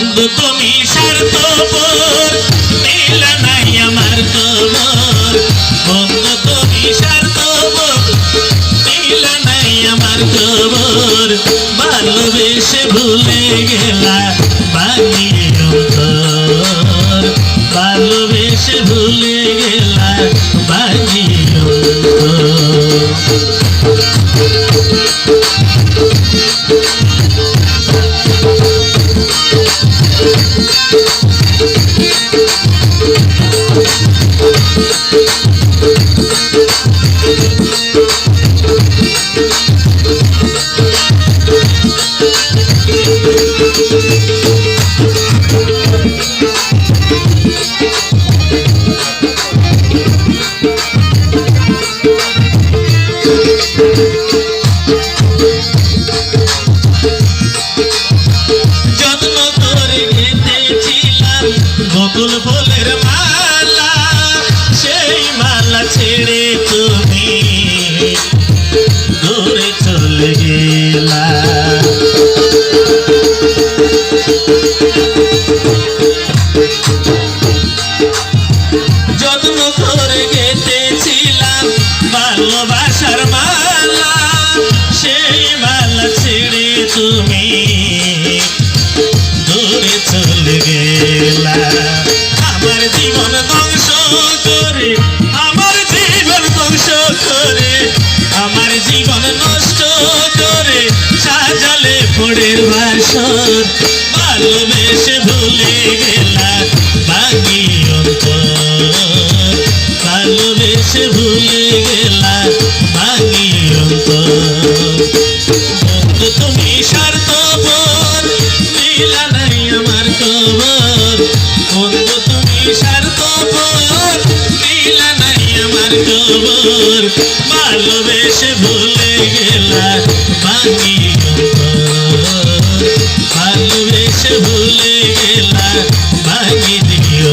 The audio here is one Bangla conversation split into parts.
বন্ধু, তুমি স্বার্থপর। দিলা নাই আমার খবর বন্ধু, তুমি স্বার্থপর। দিলা নাই আমার খবর ভালোবেসে ভুলে গেলা বানিয়ে অন্তর। ভালোবেসে ভুলে গেলা যত্ন করে গেঁথেছিলাম বকুল ফুলের মালা। তুমি দূরে চলে গেলা। আমার জীবন ধ্বংস করে, আমার জীবন ধ্বংস করে, আমার জীবন নষ্ট করে, সাজালে পড়ে বাসর, ভালোবেসে ভুলে গেলা বাকি অন্তর। ভালোবেসে ভুলে গেলা বাকি অন্তর। খবর বন্ধু, তুমি স্বার্থপর দিলা নাই আমার খবর ভালোবেসে ভুলে গেলা বাকি ভালোবেসে ভুলে গেলা বাকি দিও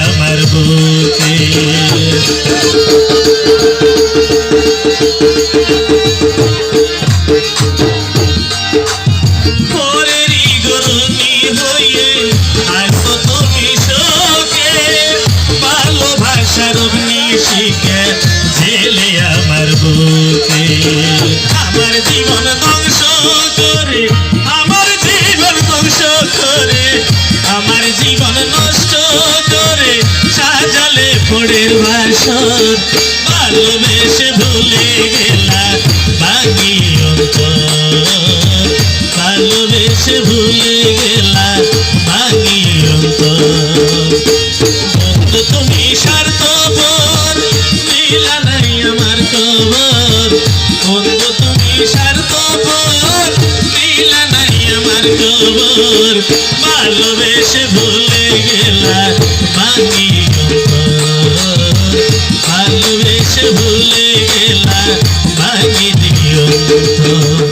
আমার বুকে। জেলে আমার জীবন ধ্বংস করে আমার জীবন ধ্বংস করে আমার জীবন সাজালে পড়ের বাসর, ভালোবেসে ভুলে গেলা বাকি অন্তর। ভালোবেসে ভুলে গেলা বাকি অন্তর। তুমি স্বার্থপর দিলা নাই আমার খবর বন্ধু তুমি স্বার্থপর দিলা নাই আমার খবর ভালোবেসে ভুলে গেলা বাকি ভালোবেসে